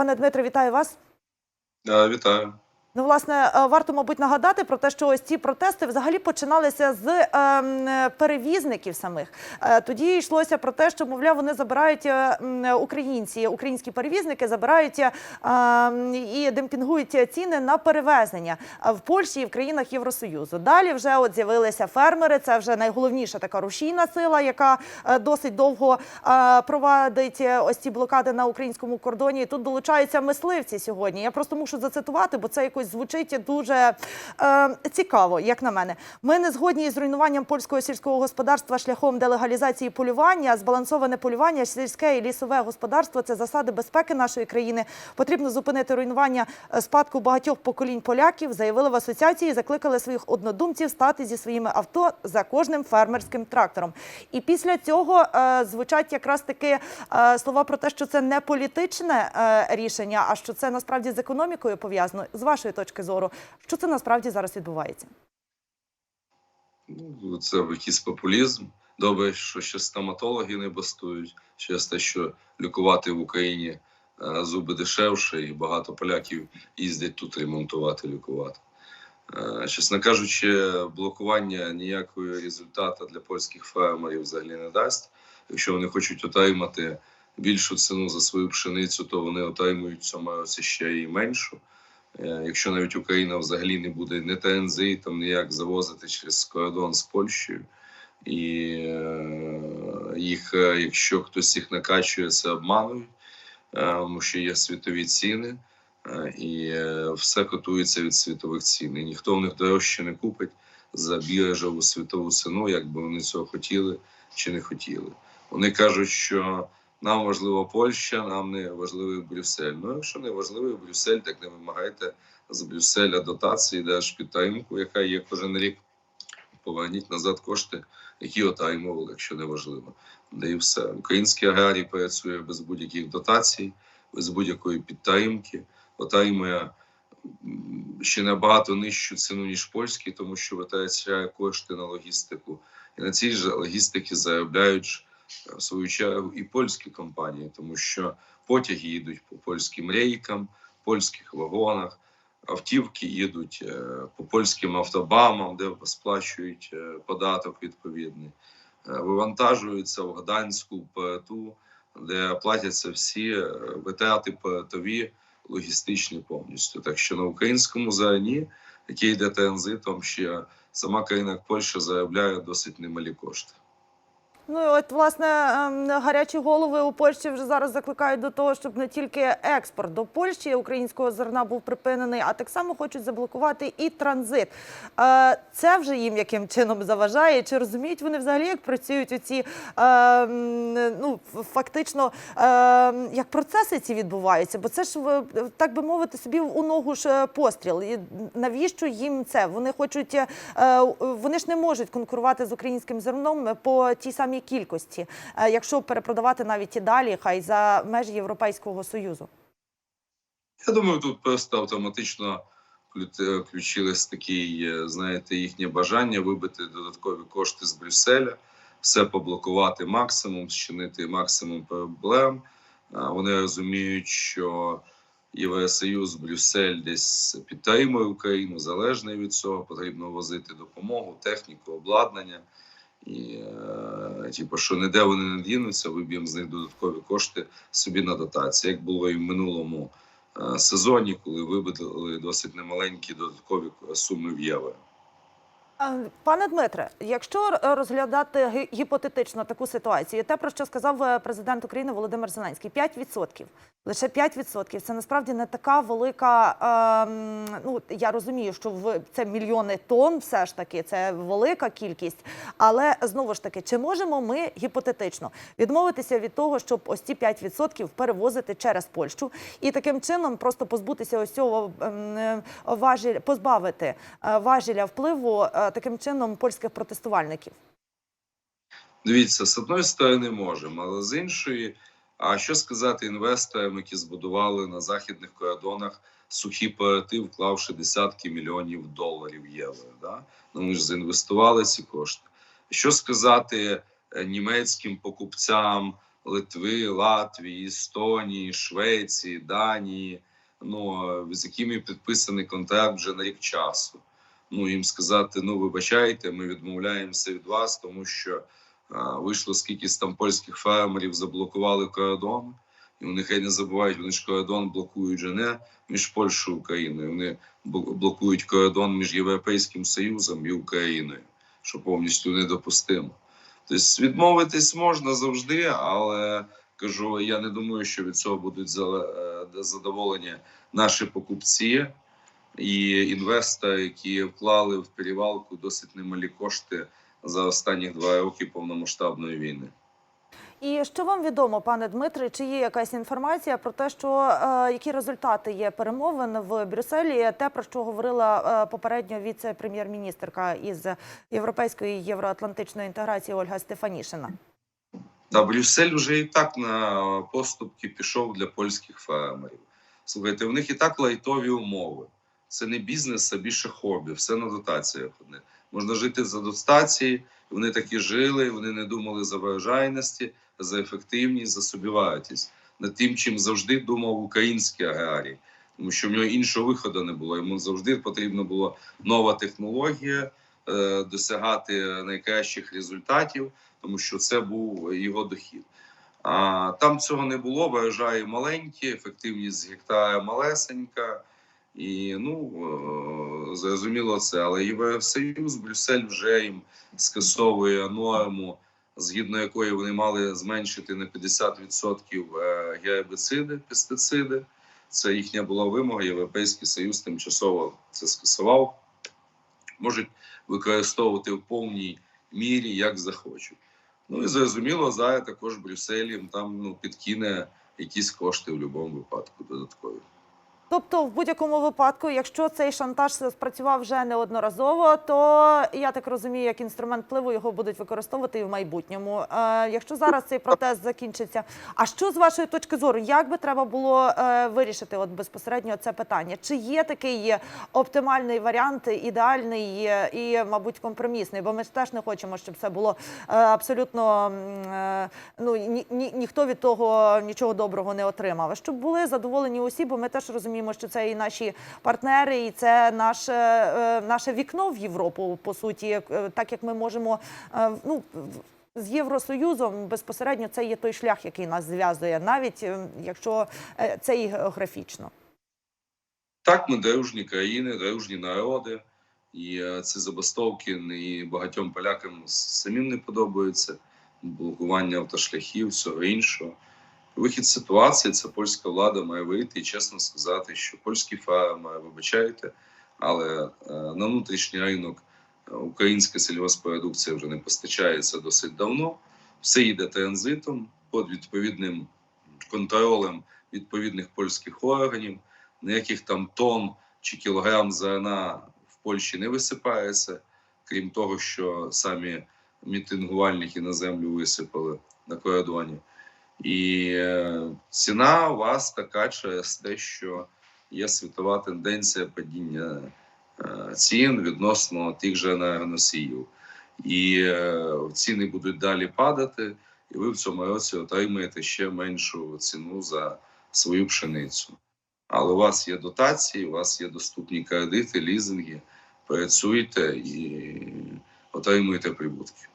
Пане Дмитре, вітаю вас. Да, вітаю. Ну, власне, е, варто, мабуть, нагадати про те, що ось ці протести взагалі починалися з ем, перевізників самих. Е, Тоді йшлося про те, що, мовляв, вони забирають е, українці, українські перевізники забирають ем, і демпінгують ціни на перевезення в Польщі і в країнах Євросоюзу. Далі вже от з'явилися фермери. Це вже найголовніша така рушійна сила, яка досить довго провадить ось ці блокади на українському кордоні. І тут долучаються мисливці сьогодні. Я просто мушу зацитувати, бо це якось звучить дуже е, цікаво, як на мене. Ми не згодні із руйнуванням польського сільського господарства шляхом делегалізації полювання, збалансоване полювання, сільське і лісове господарство це засади безпеки нашої країни. Потрібно зупинити руйнування е, спадку багатьох поколінь поляків. Заявили в асоціації, закликали своїх однодумців стати зі своїми авто за кожним фермерським трактором. І після цього е, звучать якраз таки е, слова про те, що це не політичне е, рішення, а що це насправді з економікою пов'язано. З вашої точки зору, що це насправді зараз відбувається? Ну, це якийсь популізм. Добре, що ще стоматологи не бастують через те, що лікувати в Україні е, зуби дешевше, і багато поляків їздять тут ремонтувати, лікувати. Е, Чесно кажучи, блокування ніякого результату для польських фермерів взагалі не дасть. Якщо вони хочуть отримати більшу ціну за свою пшеницю, то вони отримують цьому році ще і меншу. Е, Якщо навіть Україна взагалі не буде не транзитом, ніяк завозити через кордон з Польщею, і е, їх, е, якщо хтось їх накачує, це обманують, тому що є світові ціни, і все котується від світових цін. І ніхто в них дорожче не купить за біржеву світову ціну, як би вони цього хотіли чи не хотіли. Вони кажуть, що нам важлива Польща, нам не важливий Брюссель. Ну, якщо не важливий Брюссель, так не вимагайте з Брюсселя дотації, держпідтримку, яка є кожен рік. Поверніть назад кошти, які отримували, якщо не важливо. І все. Український аграрій працює без будь-яких дотацій, без будь-якої підтримки, отримує ще набагато нижчу ціну, ніж польський, тому що витрачає кошти на логістику. І на цій ж логістиці заробляють свою чергу і польські компанії, тому що потяги їдуть по польським рейкам, польських вагонах, автівки їдуть е, по польським автобамам, де сплачують е, податок відповідний, Е, вивантажуються в Гданську ПТУ, де платяться всі витрати портові логістичні повністю. Так що на українському зерні, який йде транзитом, ще сама країна Польща заробляє досить немалі кошти. Ну от власне ем, гарячі голови у Польщі вже зараз закликають до того, щоб не тільки експорт до Польщі українського зерна був припинений, а так само хочуть заблокувати і транзит. Е, Це вже їм яким чином заважає? Чи розуміють вони взагалі, як працюють оці ем, ну фактично ем, як процеси ці відбуваються? Бо це ж так би мовити собі у ногу ж е, постріл. І навіщо їм це? Вони хочуть е, вони ж не можуть конкурувати з українським зерном по тій самій кількості, е, якщо перепродавати навіть і далі, хай за межі Європейського союзу. Я думаю, тут просто автоматично вклю- включилось такі, е, знаєте, їхнє бажання вибити додаткові кошти з Брюсселя, все поблокувати максимум, зчинити максимум проблем. Вони розуміють, що Євросоюз, Брюссель десь підтримує Україну, залежний від цього. Потрібно возити допомогу, техніку, обладнання. І е, типу, що ніде вони не дінуться, виб'ємо з них додаткові кошти собі на дотації, як було і в минулому е, сезоні, коли вибили досить немаленькі додаткові суми в євро. Е, Пане Дмитре, якщо е, розглядати гіпотетично таку ситуацію, те, про що сказав е, президент України Володимир Зеленський, 5%. Лише 5% – це насправді не така велика. ем, ну я розумію, що в це мільйони тонн, все ж таки, це велика кількість. Але знову ж таки, чи можемо ми гіпотетично відмовитися від того, щоб ось ці 5% перевозити через Польщу і таким чином просто позбутися ось цього ем, е, важіль, позбавити е, важіля впливу е, таким чином польських протестувальників? Дивіться, з одної сторони можемо, але з іншої, а що сказати інвесторам, які збудували на західних кордонах сухі порти, вклавши десятки мільйонів доларів євро? Да? Ну, ми ж заінвестували ці кошти. Що сказати е, німецьким покупцям Литви, Латвії, Естонії, Швеції, Данії, ну з якими підписаний контракт вже на рік часу. Ну їм сказати: ну вибачайте, ми відмовляємося від вас, тому що а, вийшло скількись там польських фермерів, заблокували кордон. І вони хай не забувають, вони ж кордон блокують же не між Польщею і Україною. Вони блокують кордон між Європейським Союзом і Україною, що повністю недопустимо. Тобто відмовитись можна завжди, але кажу, я не думаю, що від цього будуть е, задоволені наші покупці і інвестори, які вклали в перевалку досить немалі кошти за останні два роки повномасштабної війни. І що вам відомо, пане Дмитре, чи є якась інформація про те, що е, які результати є перемовин в Брюсселі? Те про що говорила е, попередньо віце-прем'єр-міністрка із європейської євроатлантичної інтеграції Ольга Стефанішина? Та Брюссель вже і так на поступки пішов для польських фермерів. Слухайте, в них і так лайтові умови. Це не бізнес, а більше хобі, все на дотаціях. одне. Можна жити за дотації, вони так і жили, вони не думали за врожайності, за ефективність, за собівартість. Над тим, чим завжди думав український аграрій, тому що в нього іншого виходу не було. Йому завжди потрібна була нова технологія, е, досягати найкращих результатів, тому що це був його дохід. А там цього не було, врожаї маленькі, ефективність з гектара малесенька. І ну е, зрозуміло це, але Євросоюз, Брюссель вже їм скасовує норму, згідно якої вони мали зменшити на 50% е, гербіциди, пестициди. Це їхня була вимога. Європейський Союз тимчасово це скасував. Можуть використовувати в повній мірі, як захочуть. Ну і зрозуміло, зараз також Брюссель там ну, підкине якісь кошти в будь-якому випадку додаткові. Тобто, в будь-якому випадку, якщо цей шантаж спрацював вже неодноразово, то я так розумію, як інструмент впливу його будуть використовувати і в майбутньому. Е, якщо зараз цей протест закінчиться, а що з вашої точки зору, як би треба було е, вирішити от безпосередньо це питання? Чи є такий оптимальний варіант, ідеальний е, і, мабуть, компромісний? Бо ми теж не хочемо, щоб це було абсолютно ну ні, ні, ніхто від того нічого доброго не отримав. Щоб були задоволені усі, бо ми теж розуміємо, що це і наші партнери, і це наше, е, наше вікно в Європу, по суті, Е, так як ми можемо е, ну. З Євросоюзом безпосередньо це є той шлях, який нас зв'язує, навіть якщо це і географічно. Так, ми дружні країни, дружні народи, і ці забастовки і багатьом полякам самим не подобаються. Блокування автошляхів, всього іншого. Вихід ситуації це польська влада має вийти і чесно сказати, що польські фермери, вибачайте, але е, на внутрішній ринок е, українська сільгоспродукція вже не постачається досить давно. Все йде транзитом під відповідним контролем відповідних польських органів ніяких там тонн чи кілограм зерна в Польщі не висипається, крім того, що самі мітингувальники на землю висипали на кордоні. І е, ціна у вас така через те, що є світова тенденція падіння е, цін відносно тих же енергоносіїв. І е, ціни будуть далі падати, і ви в цьому році отримаєте ще меншу ціну за свою пшеницю. Але у вас є дотації, у вас є доступні кредити, лізинги. Працюйте і отримуйте прибутки.